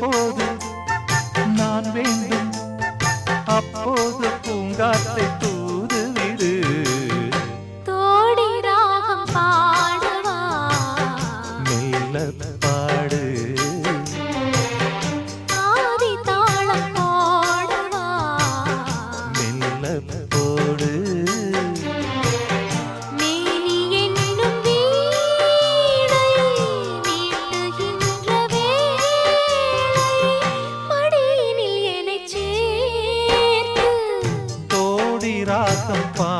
எப்போது நான் வேண்டும். அப்போது பூங்காத்தை தூதுவிடு. தோடி ராகம் பாடவா? மெல்ல பாடு. காதி ராசப்பா